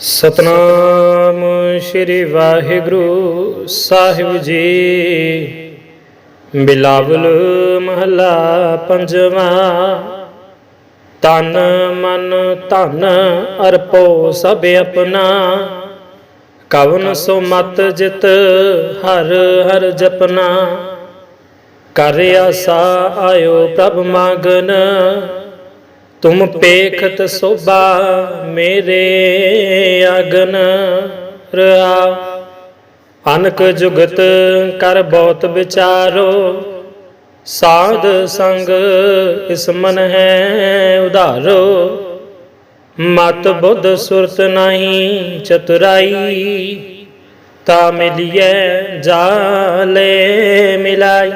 ਸਤਨਾਮ ਸ੍ਰੀ ਵਾਹਿਗੁਰੂ ਸਾਹਿਬ ਜੀ। ਬਿਲਾਵਲ ਮਹੱਲਾ ਪੰਜਵਾਂ। ਤਨ ਮਨ ਧਨ ਅਰਪੋ ਸਭ ਆਪਣਾ। ਕਵਨ ਸੋ ਮਤ ਜਿਤ ਹਰ ਹਰ ਜਪਨਾ। ਕਰ ਆਸਾ ਆਇਓ ਪ੍ਰਭ ਮਾਗਨ। ਤੁਮ ਪੇਖਤ ਸੋਭਾ ਮੇਰੇ ਅਗਨ ਰਹਾ। ਅਨਕ ਜੁਗਤ ਕਰ ਬਹੁਤ ਵਿਚਾਰੋ। ਸਾਧ ਸੰਗ ਇਸ ਮਨ ਹੈ ਉਧਾਰੋ। ਮਤ ਬੁੱਧ ਸੁਰਤ ਨਹੀਂ ਚਤੁਰਾਈ, ਤਾ ਮਿਲਿਐ ਜਾਲੇ ਮਿਲਾਈ।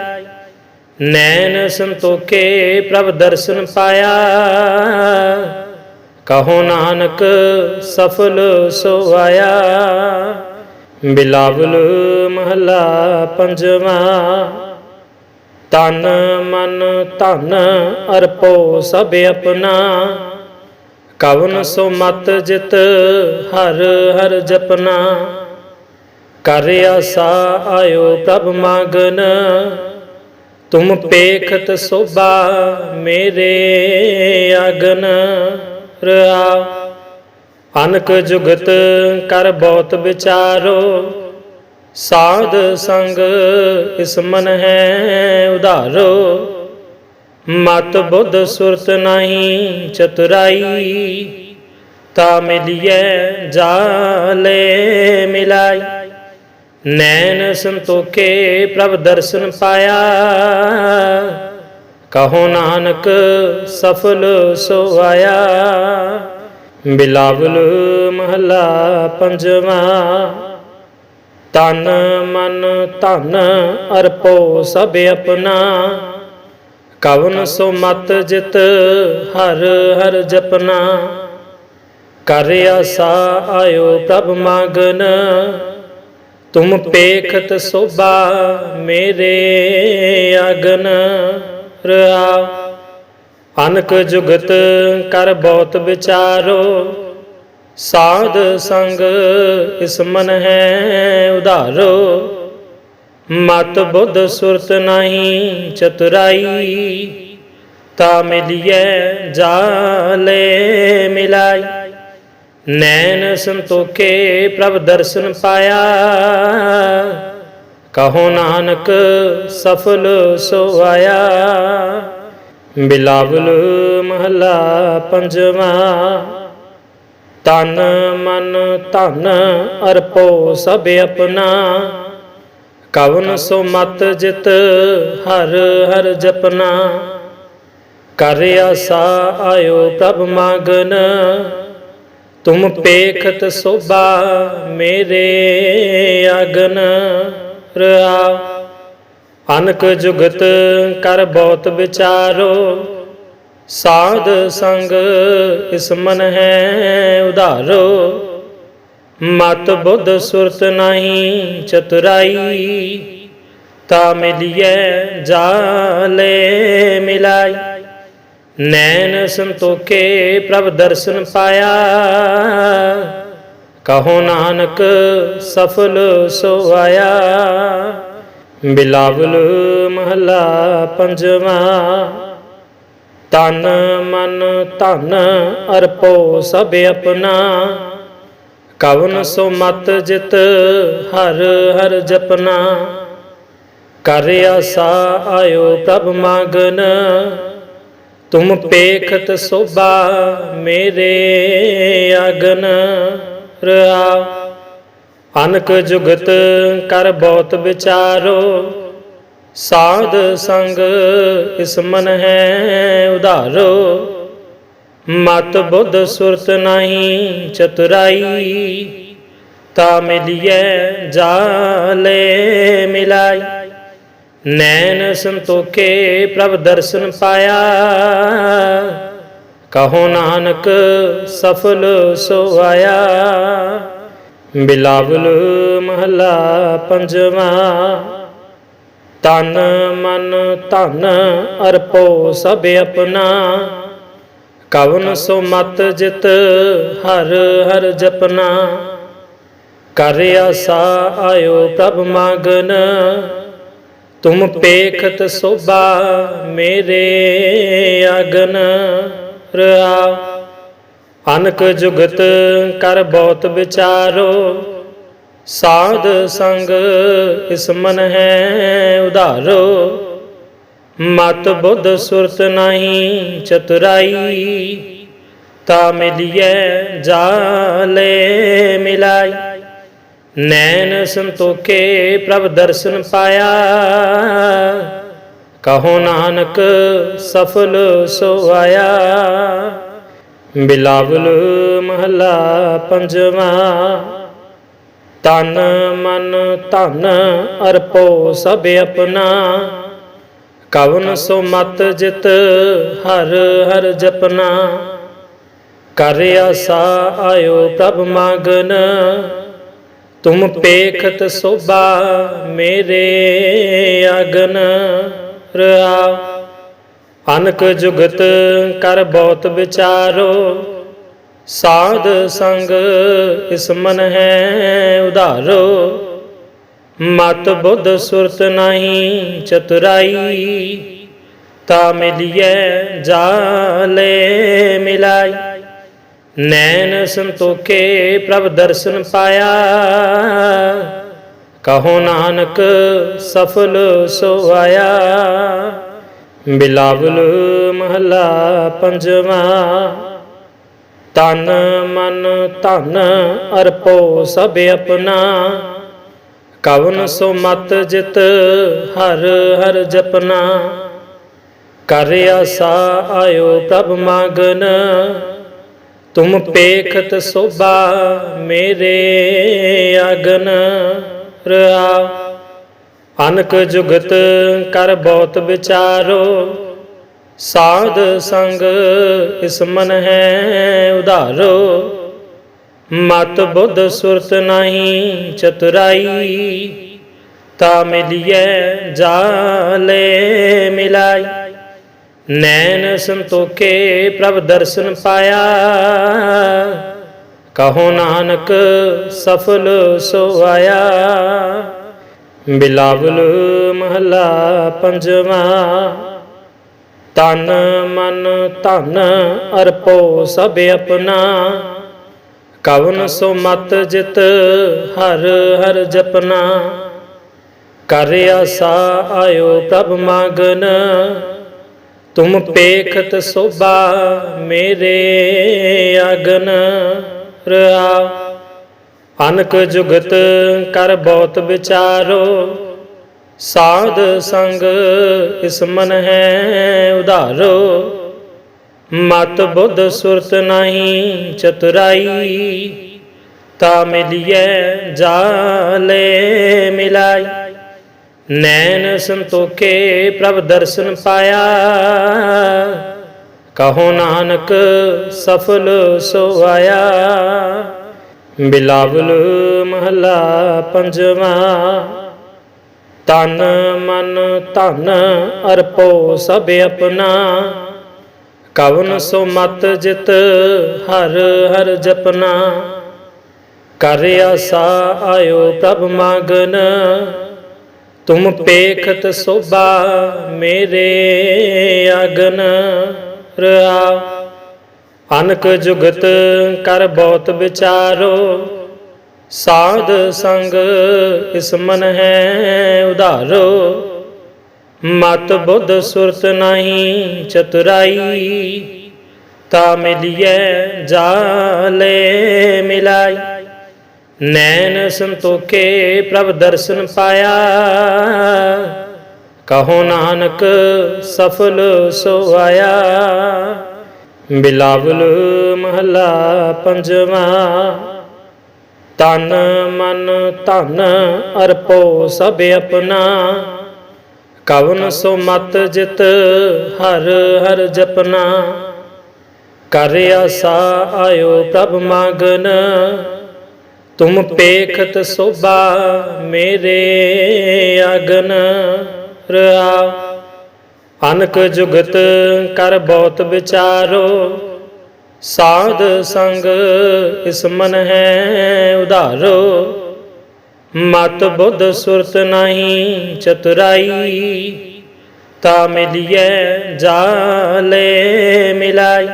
ਨੈਣ ਸੰਤੋਖੇ ਪ੍ਰਭ ਦਰਸ਼ਨ ਪਾਇਆ। ਕਹੋ ਨਾਨਕ, ਸਫਲ ਸੋ ਆਇਆ। ਬਿਲਾਵਲ ਮਹੱਲਾ ਪੰਜਵਾਂ। ਤਨ ਮਨ ਧਨ ਅਰਪੋ ਸਭ ਆਪਣਾ। ਕਵਨ ਸੋ ਮਤ ਜਿਤ ਹਰ ਹਰ ਜਪਨਾ। ਕਰ ਆਸਾ ਆਇਓ ਪ੍ਰਭ ਮਾਗਨ। ਤੁਮ ਪੇਖਤ ਸੋਭਾ ਮੇਰੇ ਅਗਨ ਰਹਾ। ਅਨਕ ਜੁਗਤ ਕਰ ਬਹੁਤ ਵਿਚਾਰੋ। ਸਾਧ ਸੰਗ ਇਸ ਮਨ ਹੈ ਉਧਾਰੋ। ਮਤ ਬੁੱਧ ਸੁਰਤ ਨਹੀਂ ਚਤੁਰਾਈ, ਤਾ ਮਿਲਿਐ ਜਾਲੇ ਮਿਲਾਈ। ਨੈਣ ਸੰਤੋਖੇ ਪ੍ਰਭ ਦਰਸ਼ਨ ਪਾਇਆ। ਕਹੋ ਨਾਨਕ, ਸਫਲ ਸੋ ਆਇਆ। ਬਿਲਾਵਲ ਮਹੱਲਾ ਪੰਜਵਾਂ, ਤਨ ਮਨ ਧਨ ਅਰਪੋ ਸਭ ਆਪਣਾ। ਕਵਨ ਸੋ ਮਤ ਜਿਤ ਹਰ ਹਰ ਜਪਨਾ। ਕਰ ਆਸਾ ਆਇਓ ਪ੍ਰਭ ਮਾਗਨ। ਤੁਮ ਪੇਖਤ ਸੋਭਾ ਮੇਰੇ ਅਗਨ ਰਹਾ। ਅਨਕ ਜੁਗਤ ਕਰ ਬਹੁਤ ਵਿਚਾਰੋ। ਸਾਧ ਸੰਗ ਇਸ ਮਨ ਹੈ ਉਧਾਰੋ। ਮਤ ਬੁੱਧ ਸੁਰਤ ਨਹੀਂ ਚਤੁਰਾਈ। ਤਾ ਮਿਲਿਐ, ਜਾਲੇ ਮਿਲਾਈ। ਨੈਣ ਸੰਤੋਖੇ ਪ੍ਰਭ ਦਰਸ਼ਨ ਪਾਇਆ। ਕਹੋ ਨਾਨਕ, ਸਫਲ ਸੋ ਆਇਆ। ਬਿਲਾਵਲ ਮਹੱਲਾ ਪੰਜਵਾਂ ਤਨ ਮਨ ਧਨ ਅਰਪੋ ਸਭ ਆਪਣਾ। ਕਵਨ ਸੋ ਮਤ ਜਿਤ ਹਰ ਹਰ ਜਪਨਾ। ਕਰ ਆਸਾ ਆਇਓ ਪ੍ਰਭ ਮਾਗਨ। ਤੁਮ ਪੇਖਤ ਸੋਭਾ ਮੇਰੇ ਅਗਨ ਰਹਾ। ਅਨਕ ਜੁਗਤ ਕਰ ਬਹੁਤ ਵਿਚਾਰੋ। ਸਾਧ ਸੰਗ ਇਸ ਮਨ ਹੈ ਉਧਾਰੋ। ਮਤ ਬੁੱਧ ਸੁਰਤ ਨਹੀਂ ਚਤੁਰਾਈ, ਤਾ ਮਿਲਿਐ ਜਾਲੇ ਮਿਲਾਈ। ਨੈਣ ਸੰਤੋਖੇ ਪ੍ਰਭ ਦਰਸ਼ਨ ਪਾਇਆ। ਕਹੋ ਨਾਨਕ ਸਫਲ ਸੋ ਆਇਆ। ਬਿਲਾਵਲ ਮਹੱਲਾ ਪੰਜਵਾਂ, ਤਨ ਮਨ ਧਨ ਅਰਪੋ ਸਭ ਆਪਣਾ। ਕਵਨ ਸੋ ਮਤ ਜਿਤ ਹਰ ਹਰ ਜਪਨਾ। ਕਰ ਆਸਾ ਆਇਓ ਪ੍ਰਭ ਮਾਗਨ। ਤੁਮ ਪੇਖਤ ਸੋਭਾ ਮੇਰੇ ਅਗਨ ਰਹਾ। ਅਨਕ ਜੁਗਤ ਕਰ ਬਹੁਤ ਵਿਚਾਰੋ। ਸਾਧ ਸੰਗ ਇਸ ਮਨ ਹੈ ਉਧਾਰੋ। ਮਤ ਬੁੱਧ ਸੁਰਤ ਨਹੀਂ ਚਤੁਰਾਈ, ਤਾ ਮਿਲਿਐ ਜਾਲੇ ਮਿਲਾਈ। ਨੈਣ ਸੰਤੋਖੇ ਪ੍ਰਭ ਦਰਸ਼ਨ ਪਾਇਆ। ਕਹੋ ਨਾਨਕ, ਸਫਲ ਸੋ ਆਇਆ। ਬਿਲਾਵਲ ਮਹੱਲਾ ਪੰਜਵਾਂ ਤਨ ਮਨ ਧਨ ਅਰਪੋ ਸਭ ਆਪਣਾ। ਕਵਨ ਸੋ ਮਤ ਜਿਤ ਹਰ ਹਰ ਜਪਨਾ। ਕਰ ਆਸਾ ਆਇਓ ਪ੍ਰਭ ਮਾਗਨ। ਤੁਮ ਪੇਖਤ ਸੋਭਾ ਮੇਰੇ ਆਗਨ ਰਹਾ। ਅਨਕ ਜੁਗਤ ਕਰ ਬਹੁਤ ਵਿਚਾਰੋ। ਸਾਧ ਸੰਗ ਇਸ ਮਨ ਹੈ ਉਧਾਰੋ। ਮਤ ਬੁੱਧ ਸੁਰਤ ਨਹੀਂ ਚਤੁਰਾਈ। ਤਾ ਮਿਲਿਐ, ਜਾਲੇ ਮਿਲਾਈ। ਨੈਣ ਸੰਤੋਖੇ ਪ੍ਰਭ ਦਰਸ਼ਨ ਪਾਇਆ। ਕਹੋ ਨਾਨਕ, ਸਫਲ ਸੋ ਆਇਆ। ਬਿਲਾਵਲ ਮਹਲਾ ਪੰਜਵਾ, ਤਨ ਮਨ ਧਨ ਅਰਪੋ ਸਭ ਆਪਣਾ। ਕਵਨ ਸੋ ਮਤ ਜਿਤ ਹਰ ਹਰ ਜਪਨਾ। ਕਰ ਆਸਾ ਆਇਓ ਪ੍ਰਭ ਮਾਗਨ। ਤੁਮ ਪੇਖਤ ਸੋਭਾ ਮੇਰੇ ਆਗਨ ਰਹਾ। ਅਨਕ ਜੁਗਤ ਕਰ ਬਹੁਤ ਵਿਚਾਰੋ। ਸਾਧ ਸੰਗ ਇਸ ਮਨ ਹੈ ਉਧਾਰੋ। ਮਤ ਬੁੱਧ ਸੁਰਤ ਨਹੀਂ ਚਤੁਰਾਈ। ਤਾ ਮਿਲਿਐ, ਜਾਲੇ ਮਿਲਾਈ। ਨੈਣ ਸੰਤੋਖੇ ਪ੍ਰਭ ਦਰਸ਼ਨ ਪਾਇਆ। ਕਹੋ ਨਾਨਕ, ਸਫਲ ਸੋ ਆਇਆ। ਬਿਲਾਵਲ ਮਹਲਾ ਪੰਜਵਾ ਤਨ ਮਨ ਧਨ ਅਰਪੋ ਸਭ ਆਪਣਾ। ਕਵਨ ਸੋ ਮਤ ਜਿਤ ਹਰ ਹਰ ਜਪਨਾ। ਕਰ ਆਸਾ ਆਇਓ ਪ੍ਰਭ ਮਾਗਨ। ਤੁਮ ਪੇਖਤ ਸੋਭਾ ਮੇਰੇ ਆਗਨ ਰਹਾ। ਅਨਕ ਜੁਗਤ ਕਰ ਬਹੁਤ ਵਿਚਾਰੋ। ਸਾਧ ਸੰਗ ਇਸ ਮਨ ਹੈ ਉਧਾਰੋ। ਮਤ ਬੁੱਧ ਸੁਰਤ ਨਹੀਂ ਚਤੁਰਾਈ। ਤਾ ਮਿਲਿਐ ਜਾਲੇ ਮਿਲਾਈ। ਨੈਣ ਸੰਤੋਖੇ ਪ੍ਰਭ ਦਰਸ਼ਨ ਪਾਇਆ। ਕਹੋ ਨਾਨਕ ਸਫਲ ਸੋ ਆਇਆ। ਬਿਲਾਵਲ ਮਹਲਾ ਪੰਜਵਾ। ਤਨ ਮਨ ਧਨ ਅਰਪੋ ਸਭ ਆਪਣਾ। ਕਵਨ ਸੋ ਮਤ ਜਿਤ ਹਰ ਹਰ ਜਪਨਾ। ਕਰ ਆਸਾ ਆਇਓ ਪ੍ਰਭ ਮਾਗਨ। ਤੁਮ ਪੇਖਤ ਸੋਭਾ ਮੇਰੇ ਆਗਨ ਰਹਾ। ਅਨਕ ਜੁਗਤ ਕਰ ਬਹੁਤ ਵਿਚਾਰੋ। ਸਾਧ ਸੰਗ ਇਸ ਮਨ ਹੈ ਉਧਾਰੋ। ਮਤ ਬੁੱਧ ਸੁਰਤ ਨਹੀਂ ਚਤੁਰਾਈ, ਤਾ ਮਿਲਿਐ ਜਾਲੇ ਮਿਲਾਈ। ਨੈਣ ਸੰਤੋਖੇ ਪ੍ਰਭ ਦਰਸ਼ਨ ਪਾਇਆ। ਕਹੋ ਨਾਨਕ ਸਫਲ ਸੋ ਆਇਆ। ਬਿਲਾਵਲ ਮਹਲਾ ਪੰਜਵਾ ਤਨ ਮਨ ਧਨ ਅਰਪੋ ਸਭ ਆਪਣਾ। ਕਵਨ ਸੋ ਮਤ ਜਿਤ ਹਰ ਹਰ ਜਪਨਾ। ਕਰ ਆਸਾ ਆਇਓ ਪ੍ਰਭ ਮਾਗਨ। ਤੁਮ ਪੇਖਤ ਸੋਭਾ ਮੇਰੇ ਅਗਨ ਰਹਾ। ਅਨਕ ਜੁਗਤ ਕਰ ਬਹੁਤ ਵਿਚਾਰੋ। ਸਾਧ ਸੰਗ ਇਸ ਮਨ ਹੈ ਉਧਾਰੋ। ਮਤ ਬੁੱਧ ਸੁਰਤ ਨਹੀਂ ਚਤੁਰਾਈ, ਤਾ ਮਿਲਿਐ ਜਾਲੇ ਮਿਲਾਈ। ਨੈਣ ਸੰਤੋਖੇ ਪ੍ਰਭ ਦਰਸ਼ਨ ਪਾਇਆ। ਕਹੋ ਨਾਨਕ ਸਫਲ ਸੋ ਆਇਆ। ਬਿਲਾਵਲ ਮਹਲਾ ਪੰਜਵਾ ਤਨ ਮਨ ਧਨ ਅਰਪੋ ਸਭ ਆਪਣਾ। ਕਵਨ ਸੋ ਮਤ ਜਿਤ ਹਰ ਹਰ ਜਪਨਾ। ਕਰ ਆਸਾ ਆਇਓ ਪ੍ਰਭ ਮਾਗਨ। ਤੁਮ ਪੇਖਤ ਸੋਭਾ ਮੇਰੇ ਆਗਨ ਰਹਾ। ਅਨਕ ਜੁਗਤ ਕਰ ਬਹੁਤ ਵਿਚਾਰੋ। ਸਾਧ ਸੰਗ ਇਸ ਮਨ ਹੈ ਉਧਾਰੋ। ਮਤ ਬੁੱਧ ਸੁਰਤ ਨਹੀਂ ਚਤੁਰਾਈ। ਤਾ ਮਿਲਿਐ ਜਾਲੇ ਮਿਲਾਈ।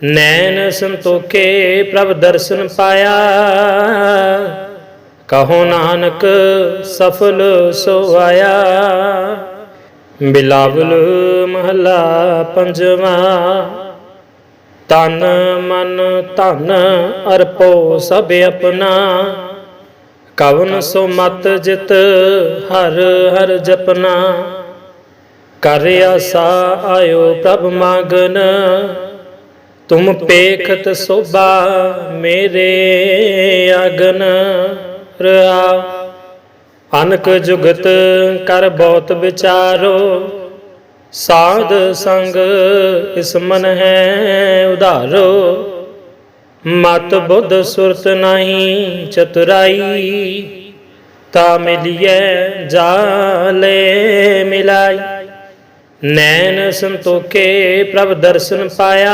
ਨੈਣ ਸੰਤੋਖੇ ਪ੍ਰਭ ਦਰਸ਼ਨ ਪਾਇਆ। ਕਹੋ ਨਾਨਕ, ਸਫਲ ਸੋ ਆਇਆ। ਬਿਲਾਵਲ ਮਹਲਾ ਪੰਜਵਾ ਤਨ ਮਨ ਧਨ ਅਰਪੋ ਸਭ ਆਪਣਾ। ਕਵਨ ਸੋ ਮਤ ਜਿਤ ਹਰ ਹਰ ਜਪਨਾ। ਕਰ ਆਸਾ ਆਇਓ ਪ੍ਰਭ ਮਾਗਨ। ਤੁਮ ਪੇਖਤ ਸੋਭਾ ਮੇਰੇ ਆਗਨ ਰਹਾ। ਅਨਕ ਜੁਗਤ ਕਰ ਬਹੁਤ ਵਿਚਾਰੋ। ਸਾਧ ਸੰਗ ਇਸ ਮਨ ਹੈ ਉਧਾਰੋ। ਮਤ ਬੁੱਧ ਸੁਰਤ ਨਹੀਂ ਚਤੁਰਾਈ, ਤਾ ਮਿਲਿਐ ਜਾਲੇ ਮਿਲਾਈ। ਨੈਣ ਸੰਤੋਖੇ ਪ੍ਰਭ ਦਰਸ਼ਨ ਪਾਇਆ।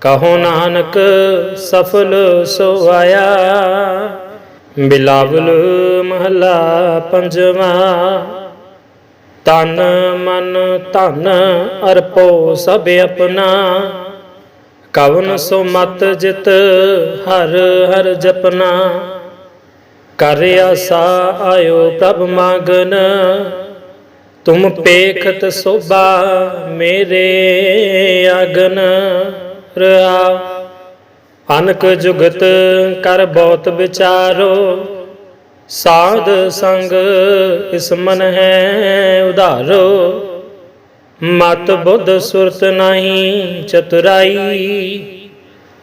ਕਹੋ ਨਾਨਕ ਸਫਲ ਸੋ ਆਇਆ। ਬਿਲਾਵਲ ਮਹਲਾ ਪੰਜਵਾ। ਤਨ ਮਨ ਧਨ ਅਰਪੋ ਸਭ ਆਪਣਾ। ਕਵਨ ਸੋ ਮਤ ਜਿਤ ਹਰ ਹਰ ਜਪਨਾ। ਕਰ ਆਸਾ ਆਇਓ ਪ੍ਰਭ ਮਾਗਨ। ਤੁਮ ਪੇਖਤ ਸੋਭਾ ਮੇਰੇ ਆਗਨ ਰਹਾ। ਅਨਕ ਜੁਗਤ ਕਰ ਬਹੁਤ ਵਿਚਾਰੋ। ਸਾਧ ਸੰਗ ਇਸ ਮਨ ਹੈ ਉਧਾਰੋ। ਮਤ ਬੁੱਧ ਸੁਰਤ ਨਹੀਂ ਚਤੁਰਾਈ।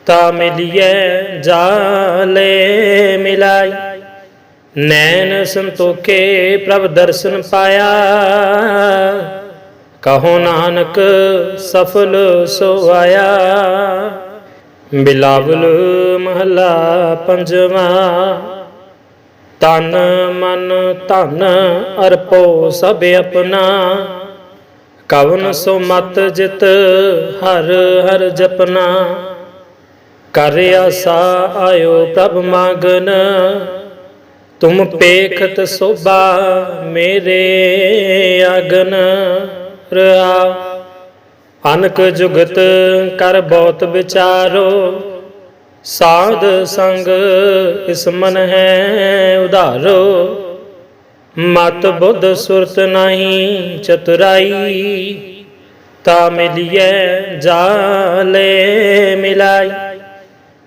ਤਾ ਮਿਲਿਐ, ਜਾਲੇ ਮਿਲਾਈ। ਨੈਣ ਸੰਤੋਖੇ ਪ੍ਰਭ ਦਰਸ਼ਨ ਪਾਇਆ। ਕਹੋ ਨਾਨਕ, ਸਫਲ ਸੋ ਆਇਆ। ਬਿਲਾਵਲ ਮਹਲਾ ਪੰਜਵਾ ਤਨ ਮਨ ਧਨ ਅਰਪੋ ਸਭ ਆਪਣਾ। ਕਵਨ ਸੋ ਮਤ ਜਿਤ ਹਰ ਹਰ ਜਪਨਾ। ਕਰ ਆਸਾ ਆਇਓ ਪ੍ਰਭ ਮਾਗਨ। ਤੁਮ ਪੇਖਤ ਸੋਭਾ ਮੇਰੇ ਆਗਨ ਰਹਾ। ਅਨਕ ਜੁਗਤ ਕਰ ਬਹੁਤ ਵਿਚਾਰੋ। ਸਾਧ ਸੰਗ ਇਸ ਮਨ ਹੈ ਉਧਾਰੋ। ਮਤ ਬੁੱਧ ਸੁਰਤ ਨਹੀਂ ਚਤੁਰਾਈ, ਤਾ ਮਿਲਿਐ ਜਾਲੇ ਮਿਲਾਈ।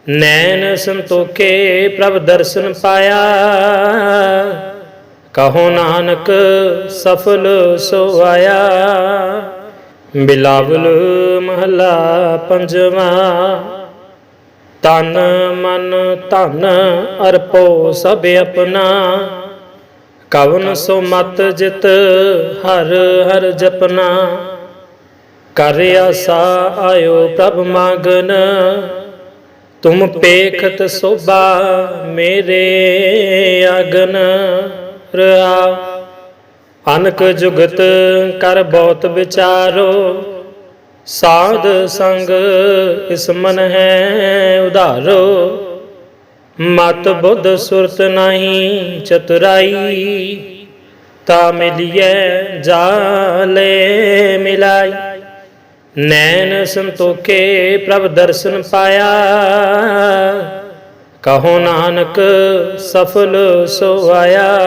ਨੈਣ ਸੰਤੋਖੇ ਪ੍ਰਭ ਦਰਸ਼ਨ ਪਾਇਆ। ਕਹੋ ਨਾਨਕ, ਸਫਲ ਸੋ ਆਇਆ। ਬਿਲਾਵਲ ਮਹਲਾ ਪੰਜਵਾ ਤਨ ਮਨ ਧਨ ਅਰਪੋ ਸਭ ਆਪਣਾ। ਕਵਨ ਸੋ ਮਤ ਜਿਤ ਹਰ ਹਰ ਜਪਨਾ। ਕਰ ਆਸਾ ਆਇਓ ਪ੍ਰਭ ਮਾਗਨ। ਤੁਮ ਪੇਖਤ ਸੋਭਾ ਮੇਰੇ ਆਗਨ ਰਹਾ। ਅਨਕ ਜੁਗਤ ਕਰ ਬਹੁਤ ਵਿਚਾਰੋ। ਸਾਧ ਸੰਗ ਇਸ ਮਨ ਹੈ ਉਧਾਰੋ। ਮਤ ਬੁੱਧ ਸੁਰਤ ਨਹੀਂ ਚਤੁਰਾਈ, ਤਾ ਮਿਲਿਐ ਜਾਲੇ ਮਿਲਾਈ। ਨੈਣ ਸੰਤੋਖੇ ਪ੍ਰਭ ਦਰਸ਼ਨ ਪਾਇਆ। ਕਹੋ ਨਾਨਕ, ਸਫਲ ਸੋ ਆਇਆ।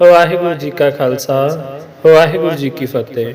ਵਾਹਿਗੁਰੂ ਜੀ ਕਾ ਖਾਲਸਾ, ਵਾਹਿਗੁਰੂ ਜੀ ਕੀ ਫਤਿਹ।